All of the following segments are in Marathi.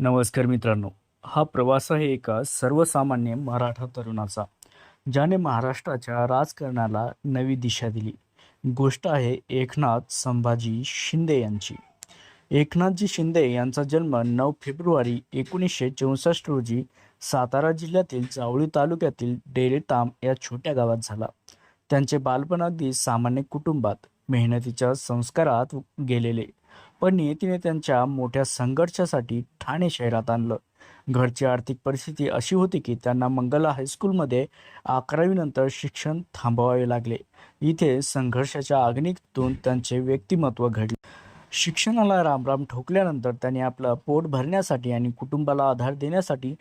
नमस्कार मित्रांनो. हा प्रवास आहे एका सर्वसामान्य मराठा तरुणाचा ज्याने महाराष्ट्राच्या राजकारणाला नवी दिशा दिली. गोष्ट आहे एकनाथ संभाजी शिंदे यांची. एकनाथजी शिंदे यांचा जन्म नऊ फेब्रुवारी एकोणीसशे चौसष्ट रोजी सातारा जिल्ह्यातील जावळी तालुक्यातील डेरेताम या छोट्या गावात झाला. त्यांचे बालपण अगदी सामान्य कुटुंबात मेहनतीच्या संस्कारात गेलेले. पण नियतीने त्यांच्या मोठ्या संघर्षासाठी ठाणे शहरात आणलं. घरची आर्थिक परिस्थिती अशी होती की त्यांना मंगला हायस्कूलमध्ये अकरावीनंतर शिक्षण थांबवावे लागले. इथे संघर्षाच्या अग्नीतून त्यांचे व्यक्तिमत्व घडले. शिक्षणाला रामराम ठोकल्यानंतर त्यांनी आपलं पोट भरण्यासाठी आणि कुटुंबाला आधार देण्यासाठी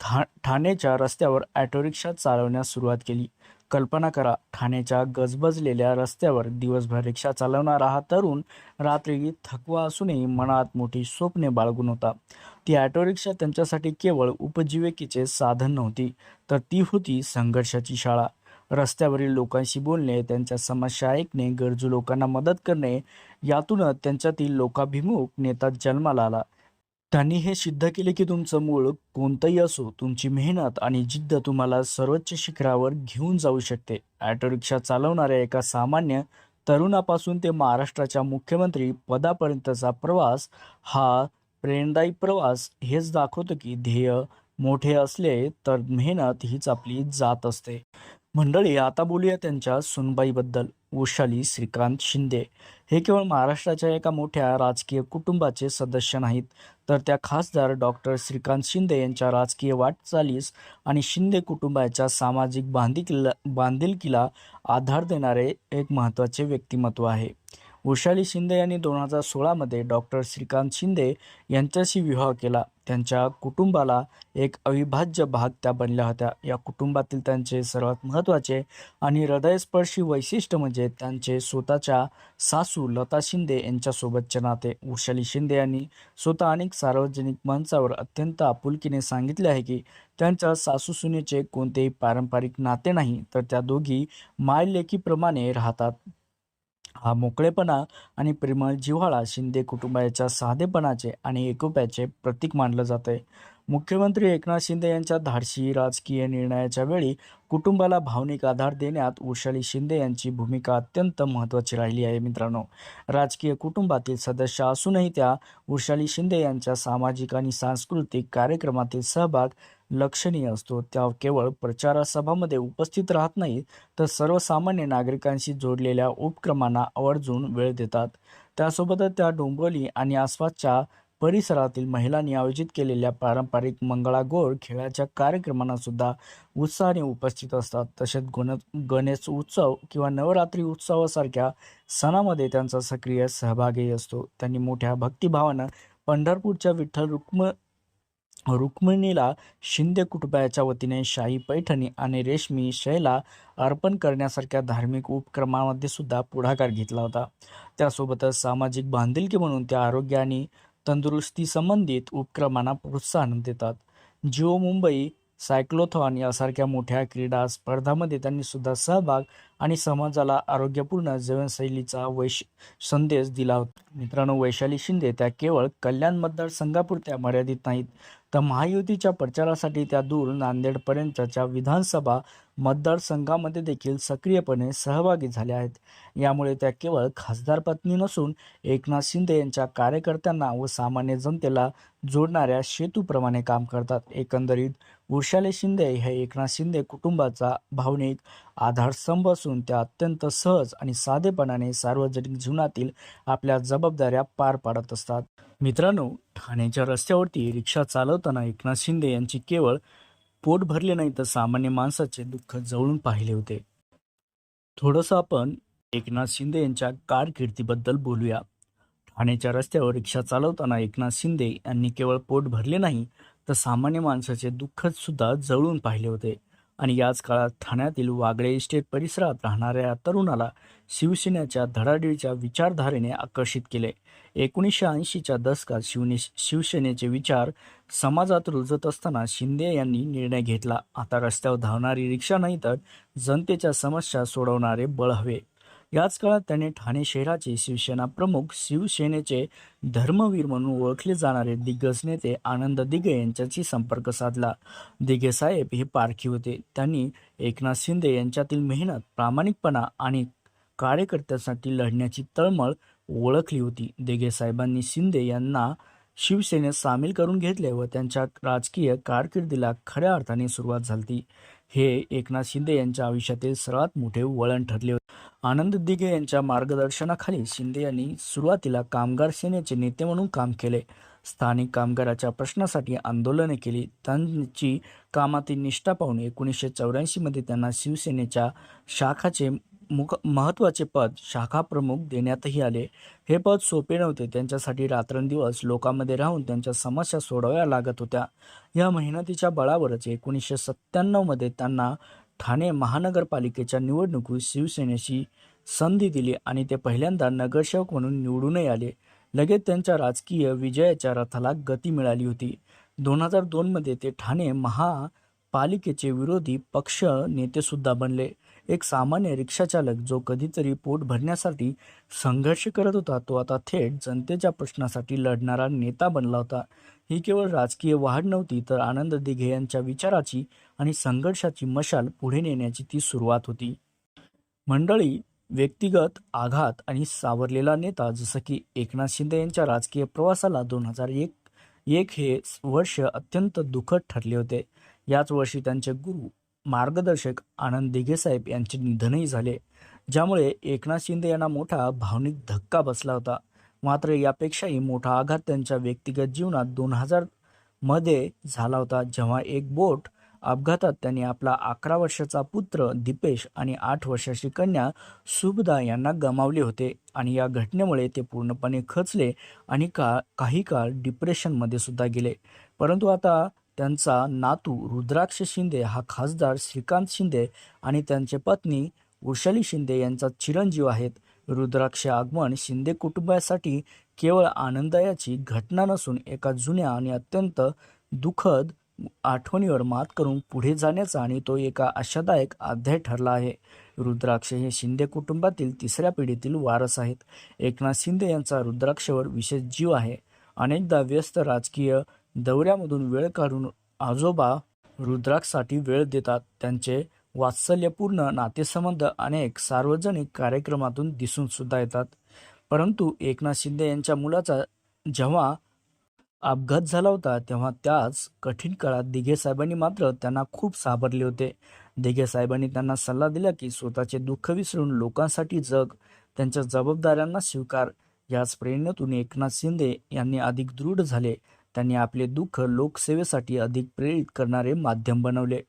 ठा ठाणेच्या रस्त्यावर ॲटो रिक्षा चालवण्यास सुरुवात केली. कल्पना करा ठाण्याच्या गजबजलेल्या रस्त्यावर दिवसभर रिक्षा चालवणारा हा तरुण रात्री थकवा असूनही मनात मोठी स्वप्ने बाळगून होता. ती ऑटो रिक्षा त्यांच्यासाठी केवळ उपजीविकेचे साधन नव्हती तर ती होती संघर्षाची शाळा. रस्त्यावरील लोकांशी बोलणे त्यांच्या समस्या ऐकणे गरजू लोकांना मदत करणे यातूनच त्यांच्यातील लोकाभिमुख नेता जन्माला आला. त्यांनी हे सिद्ध केले की तुमचं मूळ कोणतंही असो तुमची मेहनत आणि जिद्द तुम्हाला सर्वोच्च शिखरावर घेऊन जाऊ शकते. ऑटो रिक्षा चालवणाऱ्या एका सामान्य तरुणापासून ते महाराष्ट्राच्या मुख्यमंत्री पदापर्यंतचा प्रवास हा प्रेरणादायी प्रवास. हेच दाखवतो की ध्येय मोठे असले तर मेहनत हीच आपली जात असते. मंडळी आता बोलूया त्यांच्या सुनबाईबद्दल. उषाली श्रीकांत शिंदे. हे केवळ महाराष्ट्राच्या एका मोठ्या राजकीय कुटुंबाचे सदस्य नाहीत तर त्या खासदार डॉक्टर श्रीकांत शिंदे यांच्या राजकीय वाटचालीस आणि शिंदे कुटुंबाच्या सामाजिक बांधिलकीला बांधिलकीला आधार देणारे एक महत्त्वाचे व्यक्तिमत्व आहे. उषाली शिंदे यांनी दोन हजार सोळामध्ये डॉक्टर श्रीकांत शिंदे यांच्याशी विवाह केला. त्यांच्या कुटुंबाला एक अविभाज्य भाग त्या बनल्या होत्या. या कुटुंबातील त्यांचे सर्वात महत्त्वाचे आणि हृदयस्पर्शी वैशिष्ट्य म्हणजे त्यांचे स्वतःच्या सासू लता शिंदे यांच्यासोबतचे नाते. उषाली शिंदे यांनी स्वतः अनेक सार्वजनिक मंचावर अत्यंत आपुलकीने सांगितले आहे की त्यांच्या सासू सुनेचे कोणतेही पारंपरिक नाते नाही तर त्या दोघी मायलेखीप्रमाणे राहतात. हा मोकळेपणा आणि प्रेमळ जिव्हाळा शिंदे कुटुंबाच्या साधेपणाचे आणि एकोप्याचे प्रतीक मानलं जाते मुख्यमंत्री एकनाथ शिंदे यांच्या धाडसी राजकीय निर्णयाच्या वेळी कुटुंबाला भावनिक आधार देण्यात उषाली शिंदे यांची भूमिका अत्यंत महत्त्वाची राहिली आहे मित्रांनो. राजकीय कुटुंबातील सदस्य असूनही त्या उषाली शिंदे यांच्या सामाजिक आणि सांस्कृतिक कार्यक्रमातील सहभाग लक्षणीय असतो. त्या केवळ प्रचारसभामध्ये उपस्थित राहत नाहीत तर सर्वसामान्य नागरिकांशी जोडलेल्या उपक्रमांना आवर्जून वेळ देतात. त्यासोबतच त्या डोंबिवली आणि आसपासच्या परिसरातील महिलांनी आयोजित केलेल्या पारंपरिक मंगळागौर खेळाच्या कार्यक्रमांना सुद्धा उत्साहाने उपस्थित असतात. तसेच गुण गणेश उत्सव किंवा नवरात्री उत्सवासारख्या सणामध्ये त्यांचा सक्रिय सहभागही असतो. त्यांनी मोठ्या भक्तिभावानं पंढरपूरच्या विठ्ठल रुक्म रुक्मिणीला शिंदे कुटुंबाच्या वतीने शाही पैठणी आणि रेशमी शैला अर्पण करण्यासारख्या धार्मिक उपक्रमामध्ये सुद्धा पुढाकार घेतला होता. त्यासोबतच सामाजिक बांधिलकी म्हणून त्या आरोग्य आणि तंदुरुस्ती संबंधित उपक्रमांना प्रोत्साहन देतात. जिओ मुंबई सायक्लोथॉन यासारख्या मोठ्या क्रीडा स्पर्धामध्ये त्यांनी सुद्धा सहभाग आणि समाजाला आरोग्यपूर्ण जीवनशैलीचा वैश संदेश दिला होता. मित्रांनो वैशाली शिंदे त्या केवळ कल्याण मतदारसंघापुरत्या मर्यादित नाहीत तर महायुतीच्या प्रचारासाठी त्या दूर नांदेडपर्यंतच्या विधानसभा मतदारसंघामध्ये देखील सक्रियपणे सहभागी झाल्या आहेत. यामुळे त्या केवळ खासदार पत्नी नसून एकनाथ शिंदे यांच्या कार्यकर्त्यांना व सामान्य जनतेला जोडणाऱ्या सेतूप्रमाणे काम करतात. एकंदरीत उर्शाले शिंदे हे एकनाथ शिंदे कुटुंबाचा भावनिक आधारस्तंभ असून त्या अत्यंत सहज आणि साधेपणाने सार्वजनिक जीवनातील आपल्या जबाबदाऱ्या पार पाडत असतात. मित्रांनो ठाण्याच्या रस्त्यावरती रिक्षा चालवताना एकनाथ शिंदे यांची केवळ पोट भरले नाही तर सामान्य माणसाचे दुःख जवळून पाहिले होते. थोडंसं आपण एकनाथ शिंदे यांच्या कारकिर्दीबद्दल बोलूया. ठाण्याच्या रस्त्यावर रिक्षा चालवताना एकनाथ शिंदे यांनी केवळ पोट भरले नाही तर सामान्य माणसाचे दुःखसुद्धा जळून पाहिले होते. आणि याच काळात ठाण्यातील वागळे इस्टेट परिसरात राहणाऱ्या तरुणाला शिवसेनेच्या धडाडीच्या विचारधारेने आकर्षित केले. एकोणीसशे ऐंशीच्या दशकात शिवने शिवसेनेचे विचार समाजात रुजत असताना शिंदे यांनी निर्णय घेतला. आता रस्त्यावर धावणारी रिक्षा नाही तर जनतेच्या समस्या सोडवणारे बळ हवे. याच काळात त्याने ठाणे शहराचे शिवसेना प्रमुख शिवसेनेचे धर्मवीर म्हणून ओळखले जाणारे दिग्गज नेते आनंद दिघे यांच्याशी संपर्क साधला. दिघे साहेब हे पारखी होते. त्यांनी एकनाथ शिंदे यांच्यातील मेहनत प्रामाणिकपणा आणि कार्यकर्त्यांसाठी लढण्याची तळमळ ओळखली होती. दिघे साहेबांनी शिंदे यांना शिवसेनेत सामील करून घेतले व त्यांच्या राजकीय कारकिर्दीला खऱ्या अर्थाने सुरुवात झाली हे एकनाथ शिंदे यांच्या आयुष्यातील सर्वात मोठे वळण ठरले होते. आनंद दिघे यांच्या मार्गदर्शनाखाली शिंदे यांनी सुरुवातीला कामगार सेनेचे नेते म्हणून काम केले. स्थानिक कामगाराच्या प्रश्नासाठी आंदोलने केली. त्यांची कामातील निष्ठा पाहून एकोणीसशे चौऱ्याऐंशीमध्ये त्यांना शिवसेनेच्या शाखाचे मुख महत्त्वाचे पद शाखा प्रमुख देण्यातही आले. हे पद सोपे नव्हते. त्यांच्यासाठी रात्रंदिवस लोकांमध्ये राहून त्यांच्या समस्या सोडवाव्या लागत होत्या. या मेहनतीच्या बळावरच एकोणीसशे सत्त्याण्णवमध्ये त्यांना ठाणे महानगरपालिकेच्या निवडणुकीत शिवसेनेशी संधी दिली आणि ते पहिल्यांदा नगरसेवक म्हणून निवडूनही आले. लगेच त्यांच्या राजकीय विजयाच्या रथाला गती मिळाली होती. दोन हजार दोनमध्ये ते ठाणे महापालिकेचे विरोधी पक्ष नेतेसुद्धा बनले. एक सामान्य रिक्षाचालक जो कधीतरी पोट भरण्यासाठी संघर्ष करत होता तो आता थेट जनतेच्या प्रश्नासाठी लढणारा नेता बनला होता. ही केवळ राजकीय वाढ नव्हती तर आनंद दिघे यांच्या विचाराची आणि संघर्षाची मशाल पुढे नेण्याची ती सुरुवात होती. मंडळी व्यक्तिगत आघात आणि सावरलेला नेता जसं की एकनाथ शिंदे यांच्या राजकीय प्रवासाला दोन हजार एक एक हे वर्ष अत्यंत दुःखद ठरले होते. याच वर्षी त्यांचे गुरु मार्गदर्शक आनंद दिघेसाहेब यांचे निधनही झाले ज्यामुळे एकनाथ शिंदे यांना मोठा भावनिक धक्का बसला होता. मात्र यापेक्षाही मोठा आघात त्यांच्या व्यक्तिगत जीवनात दोन हजारमध्ये झाला होता जेव्हा एक बोट अपघातात त्यांनी आपला अकरा वर्षाचा पुत्र दीपेश आणि आठ वर्षाची कन्या सुभदा यांना गमावले होते आणि या घटनेमुळे ते पूर्णपणे खचले आणि का काही काळ डिप्रेशनमध्ये सुद्धा गेले. परंतु आता त्यांचा नातू रुद्राक्ष शिंदे हा खासदार श्रीकांत शिंदे आणि त्यांचे पत्नी वृषाली शिंदे यांचा चिरंजीव आहेत. रुद्राक्ष आगमन शिंदे कुटुंबासाठी केवळ आनंदायाची घटना नसून एका जुन्या आणि अत्यंत दुःखद आठवणीवर मात करून पुढे जाण्याचा आणि तो एका आशादायक अध्याय ठरला आहे. रुद्राक्ष हे शिंदे कुटुंबातील तिसऱ्या पिढीतील वारस आहेत. एकनाथ शिंदे यांचा रुद्राक्षवर विशेष जीव आहे. अनेकदा व्यस्त राजकीय दौऱ्यामधून वेळ काढून आजोबा रुद्राक्षसाठी वेळ देतात. त्यांचे वात्सल्यपूर्ण नातेसंबंध अनेक सार्वजनिक कार्यक्रमातून दिसून सुद्धा येतात. परंतु एकनाथ शिंदे यांच्या मुलाचा जेव्हा अपघात झाला होता तेव्हा त्याच कठीण काळात दिघे साहेबांनी मात्र त्यांना खूप साबरले होते. दिघे साहेबांनी त्यांना सल्ला दिला की स्वतःचे दुःख विसरून लोकांसाठी जग त्यांच्या जबाबदाऱ्यांना स्वीकार. याच प्रेरणेतून एकनाथ शिंदे यांनी अधिक दृढ झाले. त्यांनी आपले दुःख लोकसेवेसाठी अधिक प्रेरित करणारे माध्यम बनवले.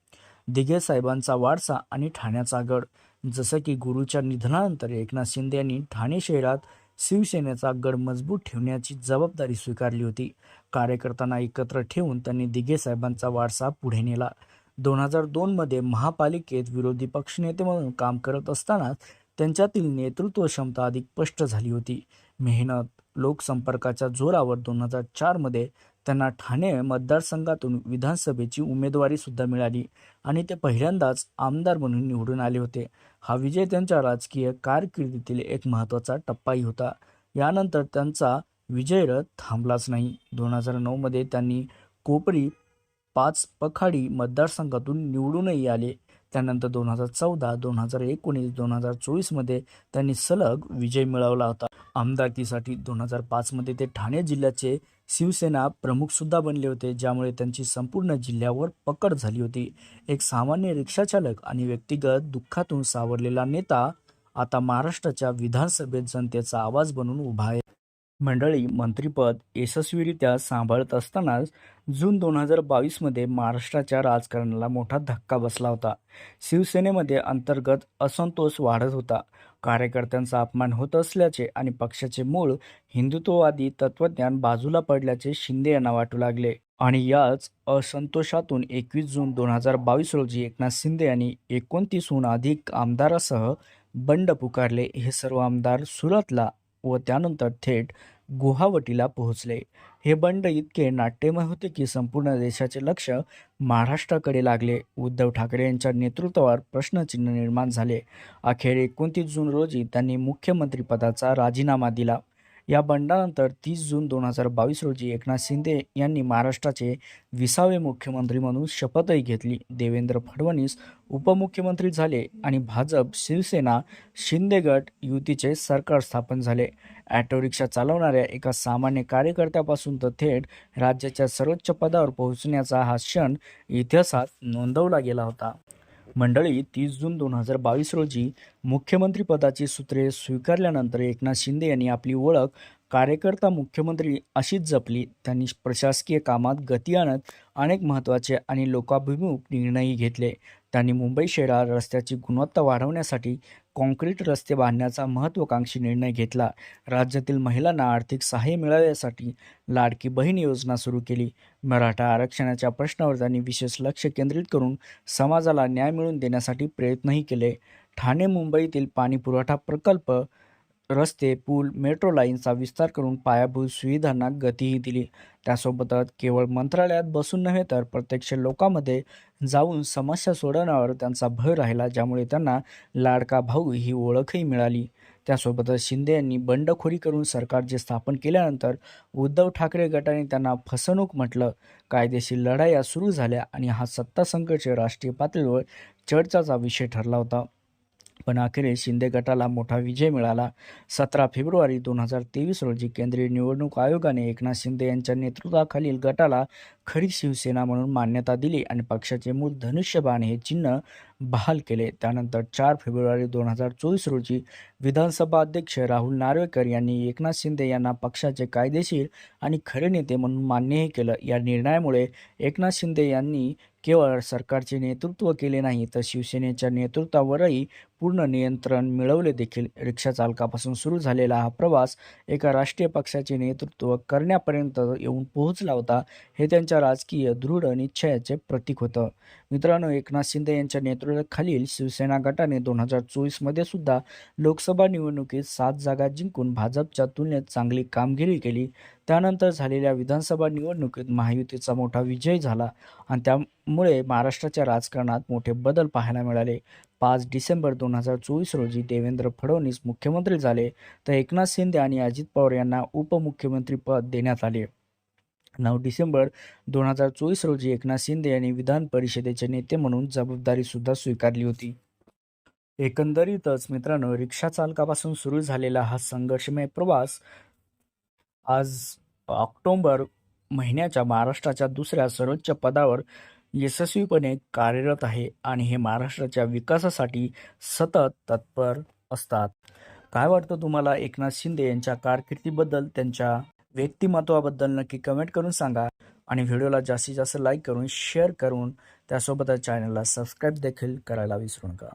दिघे साहेबांचा वारसा आणि ठाण्याचा गड. जसं की गुरुच्या निधनानंतर एकनाथ शिंदे यांनी ठाणे शहरात शिवसेनेचा गड मजबूत ठेवण्याची जबाबदारी स्वीकारली होती. कार्यकर्त्यांना एकत्र ठेवून त्यांनी दिघे साहेबांचा वारसा पुढे नेला. दोन हजार दोनमध्ये महापालिकेत विरोधी पक्षनेते म्हणून काम करत असताना त्यांच्यातील नेतृत्व क्षमता अधिक स्पष्ट झाली होती. मेहनत लोकसंपर्काच्या जोरावर दोन हजार चारमध्ये त्यांना ठाणे मतदारसंघातून विधानसभेची उमेदवारी सुद्धा मिळाली आणि ते पहिल्यांदाच आमदार म्हणून निवडून आले होते. हा विजय त्यांच्या राजकीय कारकिर्दीतील एक महत्त्वाचा टप्पाही होता. यानंतर त्यांचा विजयरथ थांबलाच नाही. दोन हजार नऊमध्ये त्यांनी कोपरी पाच पखाडी मतदारसंघातून निवडूनही आले. त्यानंतर दोन हजार चौदा दोन हजार एकोणीस दोन हजार चोवीसमध्ये त्यांनी सलग विजय मिळवला होता. आमदारकीसाठी दोन हजार पाचमध्ये ते ठाणे जिल्ह्याचे शिवसेना प्रमुखसुद्धा बनले होते ज्यामुळे त्यांची संपूर्ण जिल्ह्यावर पकड झाली होती. एक सामान्य रिक्षाचालक आणि व्यक्तिगत दुःखातून सावरलेला नेता आता महाराष्ट्राच्या विधानसभेत जनतेचा आवाज बनून उभा आहे. मंडळी मंत्रिपद यशस्वीरित्या सांभाळत असतानाच जून दोन हजार बावीसमध्ये महाराष्ट्राच्या राजकारणाला मोठा धक्का बसला होता. शिवसेनेमध्ये अंतर्गत असंतोष वाढत होता. कार्यकर्त्यांचा अपमान होत असल्याचे आणि पक्षाचे मूळ हिंदुत्ववादी तत्वज्ञान बाजूला पडल्याचे शिंदे यांना वाटू लागले. आणि याच असंतोषातून एकवीस जून दोन हजार बावीस रोजी एकनाथ शिंदे यांनी एकोणतीसहून अधिक आमदारासह बंड पुकारले. हे सर्व आमदार सुरतला व त्यानंतर थेट गुवाहाटीला पोहोचले. हे बंड इतके नाट्यमय होते की संपूर्ण देशाचे लक्ष महाराष्ट्राकडे लागले. उद्धव ठाकरे यांच्या नेतृत्वावर प्रश्नचिन्ह निर्माण झाले. अखेर एकोणतीस जून रोजी त्यांनी मुख्यमंत्रीपदाचा राजीनामा दिला. या बंडानंतर तीस जून दोन हजार बावीस रोजी एकनाथ शिंदे यांनी महाराष्ट्राचे विसावे मुख्यमंत्री म्हणून शपथही घेतली. देवेंद्र फडणवीस उपमुख्यमंत्री झाले आणि भाजप शिवसेना शिंदे गट युतीचे सरकार स्थापन झाले. ॲटो रिक्षा चालवणाऱ्या एका सामान्य कार्यकर्त्यापासून तर थेट राज्याच्या सर्वोच्च पदावर पोहोचण्याचा हा क्षण इतिहासात नोंदवला गेला होता. मंडळी तीस जून दोन हजार बावीस रोजी मुख्यमंत्रीपदाची सूत्रे स्वीकारल्यानंतर एकनाथ शिंदे यांनी आपली ओळख कार्यकर्ता मुख्यमंत्री अशीच जपली. त्यांनी प्रशासकीय कामात गती आणत अनेक महत्त्वाचे आणि लोकाभिमुख निर्णयही घेतले. त्यांनी मुंबई शहरात रस्त्याची गुणवत्ता वाढवण्यासाठी कॉन्क्रीट रस्ते बांधण्याचा महत्त्वाकांक्षी निर्णय घेतला. राज्यातील महिलांना आर्थिक सहाय्य मिळाव्यासाठी लाडकी बहीण योजना सुरू केली. मराठा आरक्षणाच्या प्रश्नावर त्यांनी विशेष लक्ष केंद्रित करून समाजाला न्याय मिळवून देण्यासाठी प्रयत्नही केले. ठाणे मुंबईतील पाणीपुरवठा प्रकल्प रस्ते पूल मेट्रो लाईनचा विस्तार करून पायाभूत सुविधांना गतीही दिली. त्यासोबतच केवळ मंत्रालयात बसून नव्हे तर प्रत्यक्ष लोकांमध्ये जाऊन समस्या सोडवण्यावर त्यांचा भर राहिला ज्यामुळे त्यांना लाडका भाऊ ही ओळखही मिळाली. त्यासोबतच शिंदे यांनी बंडखोरी करून सरकार जे स्थापन केल्यानंतर उद्धव ठाकरे गटाने त्यांना फसवणूक म्हटलं. कायदेशीर लढाया सुरू झाल्या आणि हा सत्ता संघर्ष राष्ट्रीय पातळीवर चर्चाचा विषय ठरला होता. पण अखेरीस शिंदे गटाला मोठा विजय मिळाला. सतरा फेब्रुवारी दोन हजार तेवीस रोजी केंद्रीय निवडणूक आयोगाने एकनाथ शिंदे यांच्या नेतृत्वाखालील गटाला खरी शिवसेना म्हणून मान्यता दिली आणि पक्षाचे मूळ धनुष्यबाण हे चिन्ह बहाल केले. त्यानंतर चार फेब्रुवारी दोन हजार चोवीस रोजी विधानसभा अध्यक्ष राहुल नार्वेकर यांनी एकनाथ शिंदे यांना पक्षाचे कायदेशीर आणि खरे नेते म्हणून मान्यही केलं. या निर्णयामुळे एकनाथ शिंदे यांनी केवळ सरकारचे नेतृत्व केले नाही तर शिवसेनेच्या नेतृत्वावरही पूर्ण नियंत्रण मिळवले देखील. रिक्षा चालकापासून सुरू झालेला हा प्रवास एका राष्ट्रीय पक्षाचे नेतृत्व करण्यापर्यंत येऊन पोहोचला होता हे त्यांच्या राजकीय दृढ निश्चयाचे प्रतीक होतं. मित्रांनो एकनाथ शिंदे यांच्या नेतृत्वाखालील शिवसेना गटाने दोन हजार चोवीसमध्ये सुद्धा लोकसभा निवडणुकीत सात जागा जिंकून भाजपच्या तुलनेत चांगली कामगिरी केली. त्यानंतर झालेल्या विधानसभा निवडणुकीत महायुतीचा मोठा विजय झाला आणि त्या मुळे महाराष्ट्राच्या राजकारणात मोठे बदल पाहायला मिळाले. पाच डिसेंबर दोन हजार चोवीस रोजी देवेंद्र फडणवीस मुख्यमंत्री झाले तर एकनाथ शिंदे आणि अजित पवार यांना उपमुख्यमंत्रीपद देण्यात आले. नऊ डिसेंबर दोन हजार चोवीस रोजी एकनाथ शिंदे यांनी विधान परिषदेचे नेते म्हणून जबाबदारी सुद्धा स्वीकारली होती. एकंदरीतच मित्रांनो रिक्षा चालकापासून सुरू झालेला हा संघर्षमय प्रवास आज ऑक्टोबर महिन्याच्या महाराष्ट्राच्या दुसऱ्या सर्वोच्च पदावर यशस्वीपणे कार्यरत आहे आणि हे महाराष्ट्राच्या विकासासाठी सतत तत्पर असतात. काय वाटतं तुम्हाला? एकनाथ शिंदे यांच्या कारकिर्दीबद्दल त्यांच्या व्यक्तिमत्वाबद्दल नक्की कमेंट करून सांगा आणि व्हिडिओला जास्तीत जास्त लाईक करून शेअर करून त्यासोबतच चॅनलला सबस्क्राईब देखील करायला विसरू नका.